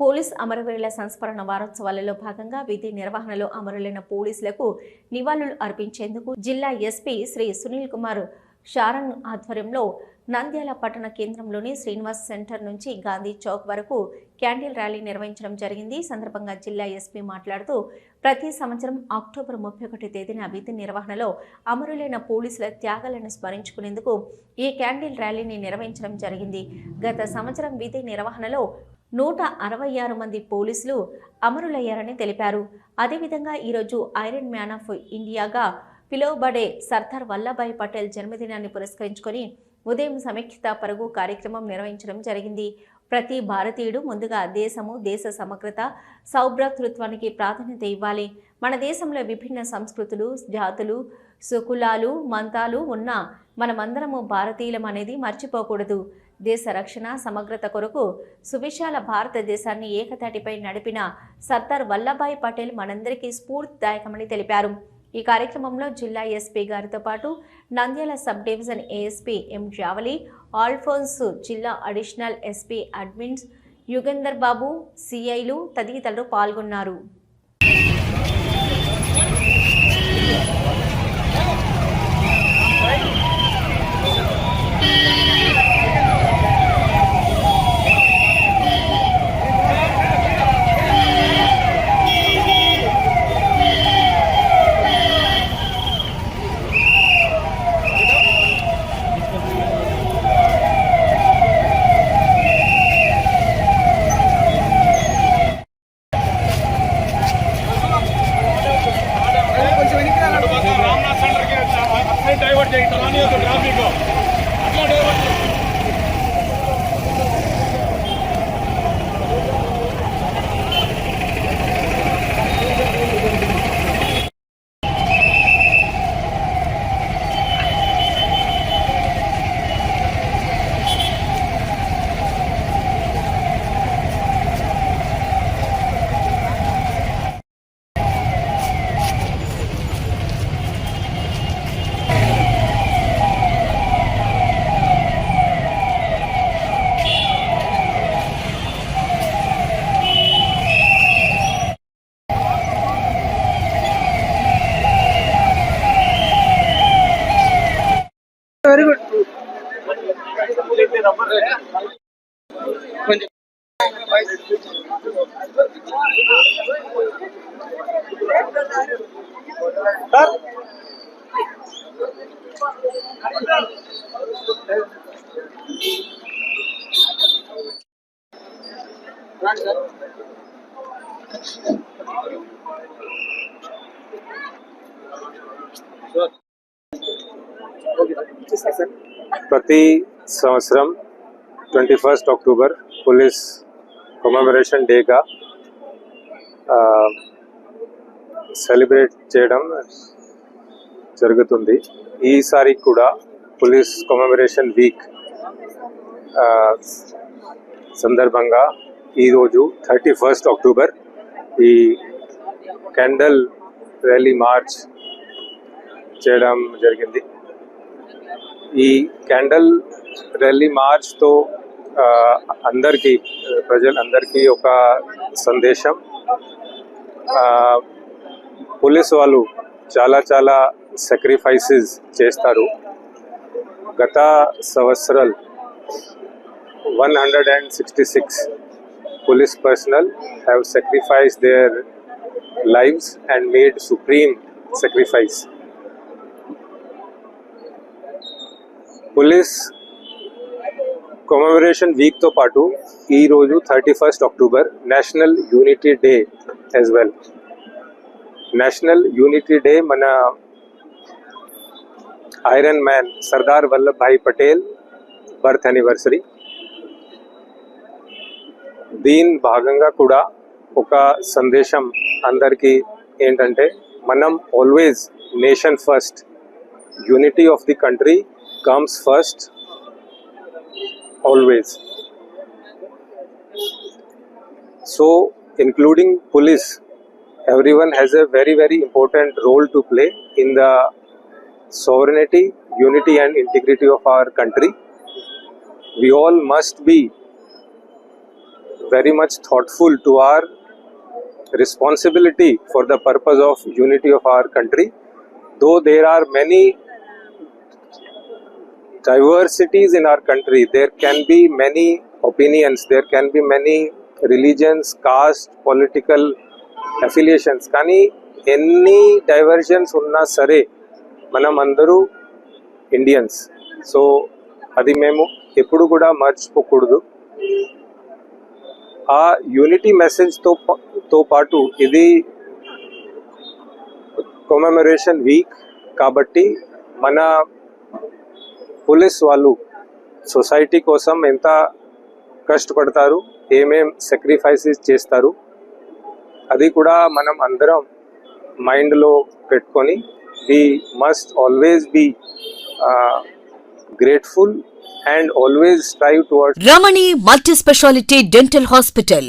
Police అమరవీరుల సంస్మరణ వారోత్సవాలలో భాగంగా విధి నిర్వహణలో అమరులైన పోలీసులకు నివాళులు అర్పించేందుకు జిల్లా ఎస్పీ శ్రీ సునీల్ కుమార్ షారంగ్ ఆధ్వర్యంలో నంద్యాల పట్టణ కేంద్రంలోని శ్రీనివాస్ సెంటర్ నుంచి గాంధీ చౌక్ వరకు క్యాండిల్ ర్యాలీ నిర్వహించడం జరిగింది. ఈ సందర్భంగా జిల్లా ఎస్పీ మాట్లాడుతూ ప్రతి సంవత్సరం అక్టోబర్ ముప్పై ఒకటి తేదీన విధి నిర్వహణలో అమరులైన పోలీసుల త్యాగాలను స్మరించుకునేందుకు ఈ క్యాండిల్ ర్యాలీని నిర్వహించడం జరిగింది. గత సంవత్సరం విధి నిర్వహణలో నూట అరవై ఆరు మంది పోలీసులు అమరులయ్యారని తెలిపారు. అదేవిధంగా ఈరోజు ఐరన్ మ్యాన్ ఆఫ్ ఇండియాగా పిలువబడే సర్దార్ వల్లభాయ్ పటేల్ జన్మదినాన్ని పురస్కరించుకొని ఉదయం సమీక్షిత పరుగు కార్యక్రమం నిర్వహించడం జరిగింది. ప్రతి భారతీయుడు ముందుగా దేశము దేశ సమగ్రత సౌభ్రాతృత్వానికి ప్రాధాన్యత ఇవ్వాలి. మన దేశంలో విభిన్న సంస్కృతులు జాతులు సుకులాలు మంతాలు ఉన్నా మనమందరము భారతీయులం అనేది మర్చిపోకూడదు. దేశ రక్షణ సమగ్రత కొరకు సువిశాల భారతదేశాన్ని ఏకతాటిపై నడిపిన సర్దార్ వల్లభాయ్ పటేల్ మనందరికీ స్ఫూర్తిదాయకమని తెలిపారు. ఈ కార్యక్రమంలో జిల్లా ఎస్పీ గారితో పాటు Nandyala sub division ASP M Javali Alphonse జిల్లా additional SP admins Yugender Babu సిఐలు తదితరులు పాల్గొన్నారు. సార్ రండి సార్ ఓకే సార్ ఇచ్చేస్తా సార్ కొమెమరేషన్ డేగా సెలబ్రేట్ చేయడం జరుగుతుంది. ఈసారి కూడా పోలీస్ కొమెమరేషన్ వీక్ సందర్భంగా ఈరోజు థర్టీ ఫస్ట్ అక్టోబర్ ఈ క్యాండల్ ర్యాలీ మార్చ్ చేయడం జరిగింది. ఈ క్యాండల్ ర్యాలీ మార్చ్తో అందరికీ ప్రజలందరికీ ఒక సందేశం ఆ, పోలీస్ వాళ్ళు చాలా చాలా సాక్రిఫైసెస్ చేస్తారు గత సంవత్సరాలు one hundred and sixty six police personnel have sacrificed their lives and made supreme sacrifice. police వీక్తో పాటు ఈరోజు thirty first October national unity day as well national unity day మన iron man Sardar Vallabhbhai Patel birth anniversary దీని భాగంగా కూడా ఒక సందేశం అందరికీ ఏంటంటే మనం always nation first unity of the country comes first always. So, including police, everyone has a very, very important role to play in the sovereignty, unity, and integrity of our country. We all must be very much thoughtful to our responsibility for the purpose of unity of our country though there are many diversities in our country, there can be many opinions, there can be many religions, caste, political affiliations. కానీ ఎన్ని divergence ఉన్నా సరే మనం అందరూ Indians so అది మేము ఎప్పుడు కూడా మర్చిపోకూడదు ఆ యూనిటీ మెసేజ్తో తో పాటు ఇది కొమెమరేషన్ వీక్ కాబట్టి మన పోలీస్ వాళ్ళు సొసైటీ కోసం ఎంత కష్టపడతారు ఏమేం సాక్రిఫైసెస్ చేస్తారు అది కూడా మనం అందరం మైండ్లో పెట్టుకొని we must always be grateful and always strive towards Ramani multi speciality dental hospital.